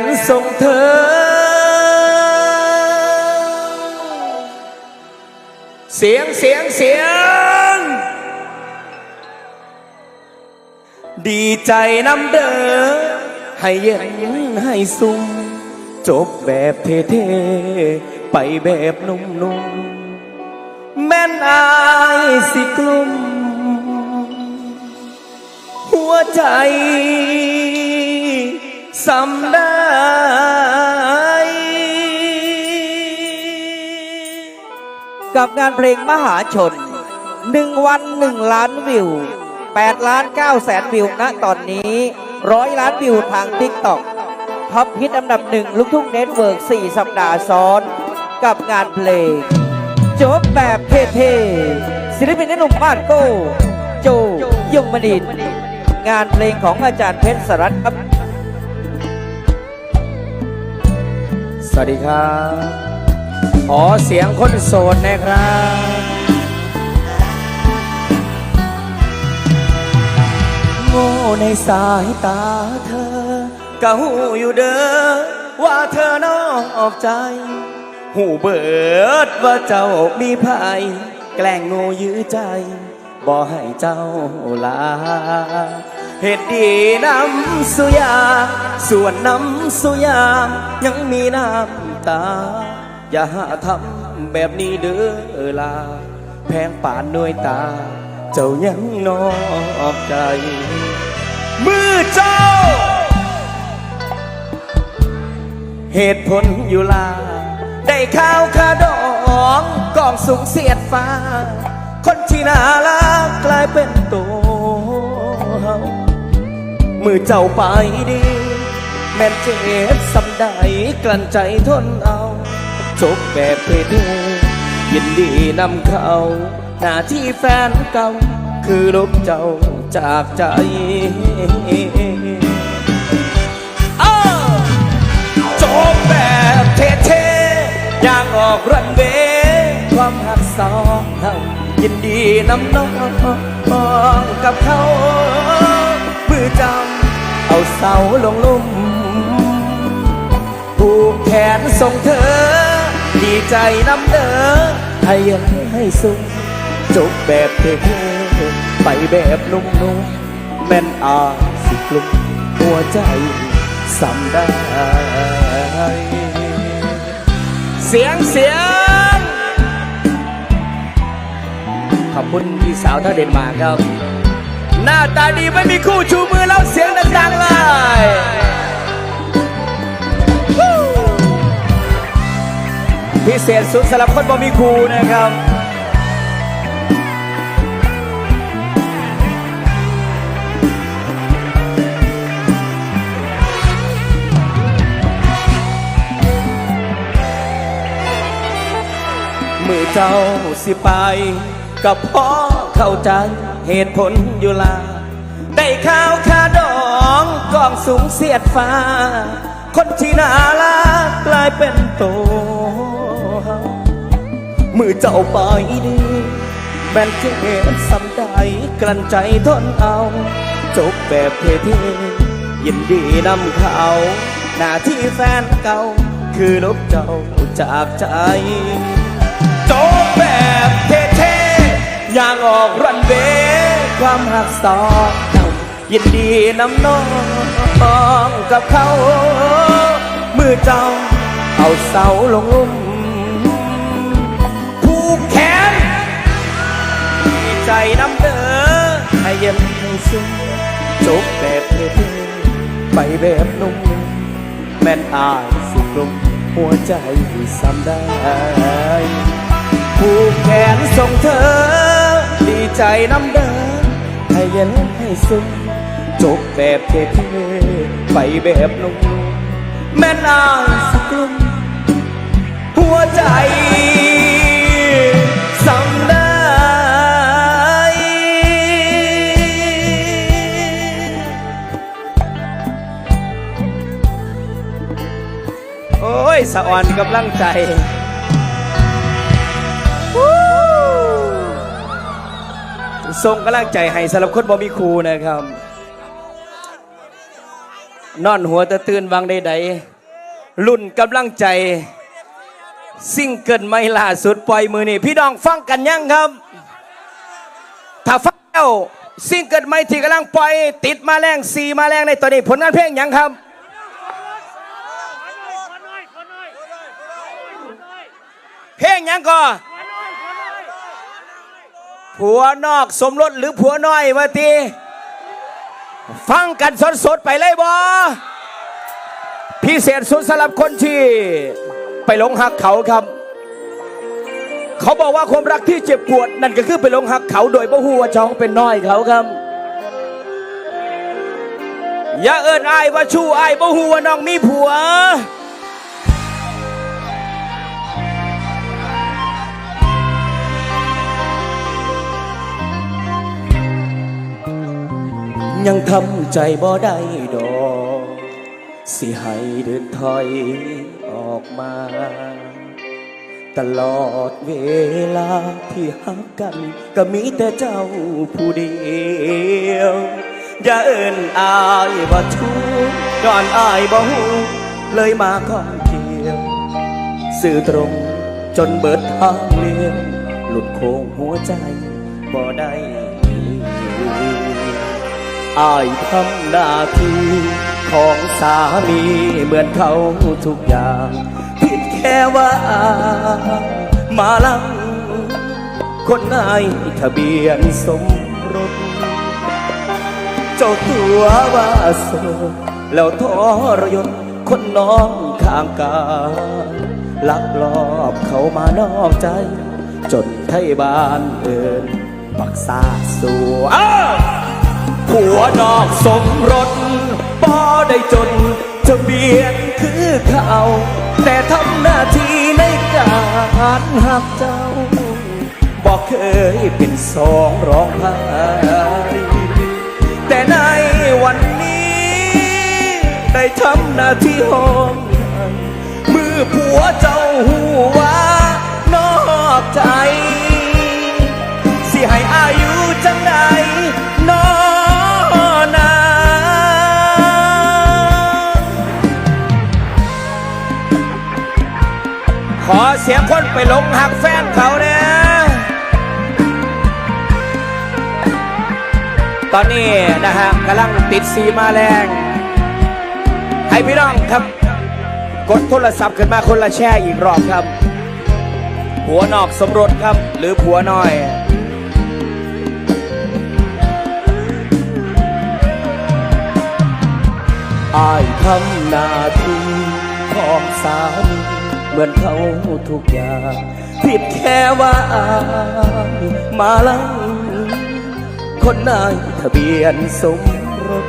นส่งเธอ เสียงเสียงเสียง ดีใจน้ำเด้อให้เย็นให้สุ่มจบแบบเท่ๆไปแบบนุ่มๆแม่นอายสิกลุ่ม หัวใจ สำได้กับงานเพลงมหาชน1วัน1ล้านวิว8ล้าน9แสนวิวณตอนนี้ร้อยล้านวิวทางทิกตอกท็อปฮิตอันดับหนึ่งลูกทุ่งเน็ตเวิร์ก4สัปดาห์ซ้อน กับงานเพลงจบแบบเท่ๆศิลปินหนุ่มบ้านโก้ โจยงมณินงานเพลงของอาจารย์เพชรสรัตน์ครับ วัสดีครับ ขอเสียงคนโสดนะครับโง่ในสายตาเธอก็หูอยู่เด้อว่าเธอนอกใจ หูเบิดว่าเจ้ามีภัยแกล้งโง่ยื้อใจ บ่ให้เจ้าลา เหตุดีน้ำสุยาส่วนน้ำสุยายังมีน้ำตา อย่าหาทำแบบนี้เด้อลา แพงป่านด้วยตา เจ้ายังนอกใจ มือเจ้า เหตุผลอยู่ลา ได้ข้าวคาดองกองสูงเสียดฟ้า คนที่น่ารักกลายเป็นตัว มือเจ้าไปดี แม่นเจ็บสำใดกลั้นใจทนเอา จบแบบเพเดยินดีนำเขาหน้าที่แฟนเก่า คือลบเจ้าจากใจจบแบบเท่ๆอย่างออกรันเวความหักสองเท่ายินดีนำน้องกับเขามือเจำเอา เสาลงลุ่มผูกแขนส่งเธอ ดีใจนำเด้อให้ยังให้สุขจบแบบเท่ๆไปแบบนุ่มๆแม่นอาสิกลุ่มหัวใจสำได้ เสียงเสียง ขอบคุณพี่สาวท่าเดนมาร์กครับ หน้าตาดีไม่มีคู่ชูมือแล้วเสียงดังๆเลยพิเศษสุดสำหรับคนบ่มีครูนะครับมือเจ้าสิไปกับพ่อเข้าใจ เหตุผลอยู่ลา ได้ข้าวคาดองกองสูงเสียดฟ้า คนที่น่ารักกลายเป็นโตมือเจ้าไปดีแม่นเจ็บสำใดกลั้นใจทนเอา จบแบบเท่ๆยินดีนำเขาหน้าที่แฟนเก่า คือลบเจ้าจากใจ จบแบบเท่ๆอย่างออกรัน ความหักสองเจ้ายินดีน้ำน้องกับเขา มือเจ้าเอาเสาลงลุ่มผูกแขนดีใจน้ำเด้อให้เย็นให้ซึ้งจบแบบเท่ๆไปแบบนุ่มแม่นอายสิกลมหัวใจซ้ำได้ผูกแขนส่งเธอ ดีใจน้ำเดิน ให้เย็นให้ซึ้งจบแบบเท่ๆไปแบบนุ่มแม่นายสักกลุ่มหัวใจสำได้โอ้ยสะอ่อนกำลังใจ ส่งกำลังใจให้สำหรับคนบ่มีครูนะครับ นอนหัวตะตื่นวางใดๆรุ่นกำลังใจ ซิ่งเกินไม่ล่าสุดปล่อยมือนี่ พี่น้องฟังกันยังครับ ถ้าฟังแล้วซิ่งเกินไม่ที่กำลังปล่อย ติดมาแรงสีมาแรงในตอนนี้ผลงานเพลงยังครับเพลงยังก็ ผัวนอกสมรสหรือผัวน้อยวะทีฟังกันสดๆไปเลยบอพิเศษสุดสำหรับคนที่ไปหลงหักเขาครับ เขาบอกว่าความรักที่เจ็บปวดนั่นก็คือไปหลงหักเขาโดยบ่ฮู้ว่าเจ้าเป็นน้อยเขาครับ อย่าเอิ้นอายว่าชู้อายบ่ฮู้ว่าน้องมีผัว ยังทำใจบ่ได้ดอกสิให้เดินถอยออกมา ตลอดเวลาที่หักกัน ก็มีแต่เจ้าผู้เดียว อย่าเอิ้นอายว่าทุกข์ก่อนอายบ่ฮู้เลยมาข้องเกี่ยว สื่อตรงจนเบิดทางเลี้ยวหลุดโค้งหัวใจบ่ได้ อายทำหน้าที่ของสามีเหมือนเขาทุกอย่างผิดแค่ว่ามาลัง คนนายทะเบียนสมรส เจ้าตัวว่าโสดแล้วทรยศคนน้องข้างกายลักลอบเขามานอกใจ จนไทยบ้านเอินปักษาสัวอ้าว ผัวนอกสมรสบ่ได้จนจะเบียนคือเขาแต่ทำหน้าที่ในการหักเจ้า บอกเคยเป็นสองร้องไห้แต่ในวันนี้ ได้ทำหน้าที่หองให้มือผัวเจ้าหูว่านอกใจ สิให้อายุ ขอเสียงคนไปหลงหักแฟนเขาเนี่ยตอนนี้นะฮะกำลังติดสีมาแรง ให้พี่น้องครับ กดโทรศัพท์ขึ้นมาคนละแช่อีกรอบครับ ผัวนอกสมรสครับ หรือผัวน้อยอายทำนาที่ของสามี มือนเขาทุกอย่างผิดแค่ว่าอายมาลังคนนายทะเบียนสมรส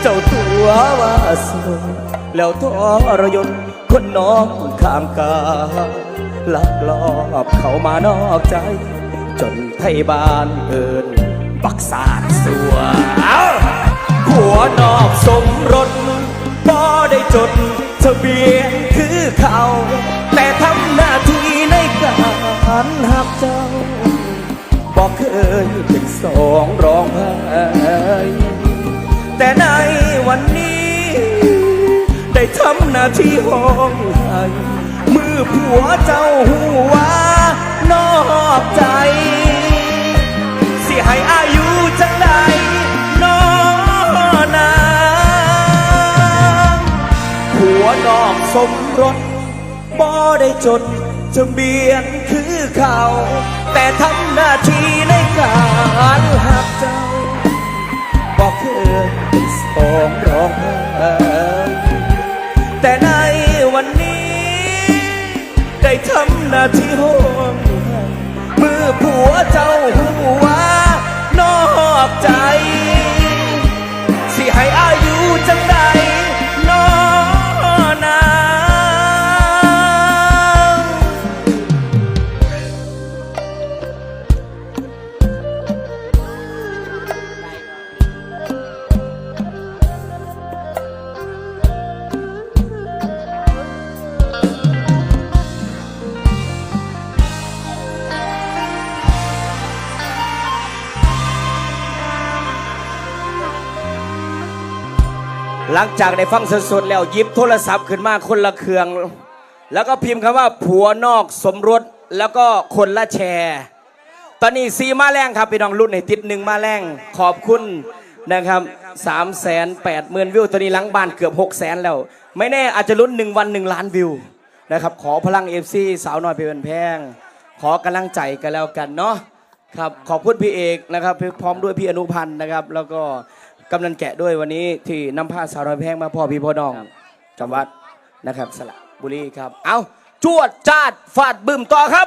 เจ้าตัวว่าโสดแล้วทรยศคนน้องข้างกาลักลอบเขามานอกใจ จนไทยบ้านเอินบักสาดสัวผัวนอกสมรสบ่ได้จด ทะเบียนคือเขา แต่ทำหน้าที่ในการหักเจ้า บอกเคยเป็นสองร้องไห้แต่ในวันนี้ ได้ทำหน้าที่ห้องให้มือผัวเจ้าหัวนอกใจ สิให้อา นอกสมรสบ่ได้จดทะเบียนคือเขา แต่ทำหน้าที่ในการหักเจ้าบอกเคยสองร้องไห้แต่ในวันนี้ ได้ทำหน้าที่ห้องให้มือผัวเจ้าหัวนอกใจ สิให้อายุจังใด หลังจากได้ฟังสดๆแล้วยิบโทรศัพท์ขึ้นมาคนละเครื่อง แล้วก็พิมพ์คำว่าผัวนอกสมรสแล้วก็คนละแชร์ ตอนนี้ซีมาแรงครับพี่น้องรุ่นในติดหนึ่งมาแรงขอบคุณนะครับสามแสนแปดหมื่นวิวตอนนี้หลังบ้านเกือบหกแสนแล้ว ไม่แน่อาจจะลุ้นหนึ่งวันหนึ่งล้านวิวนะครับขอพลังเอฟซีสาวน้อยเพลินแพง ขอกำลังใจกันแล้วกันเนาะครับขอบคุณพี่เอกนะครับพร้อมด้วยพี่อนุพันธ์นะครับ แล้วก็ กำนันแกะด้วยวันนี้ที่นำผ้าสาวน้อยแพงมาพ่อพี่พ่อน้องจังหวัดนะครับสระบุรีครับ เอาจวดจาดฟาดบึ้มต่อครับ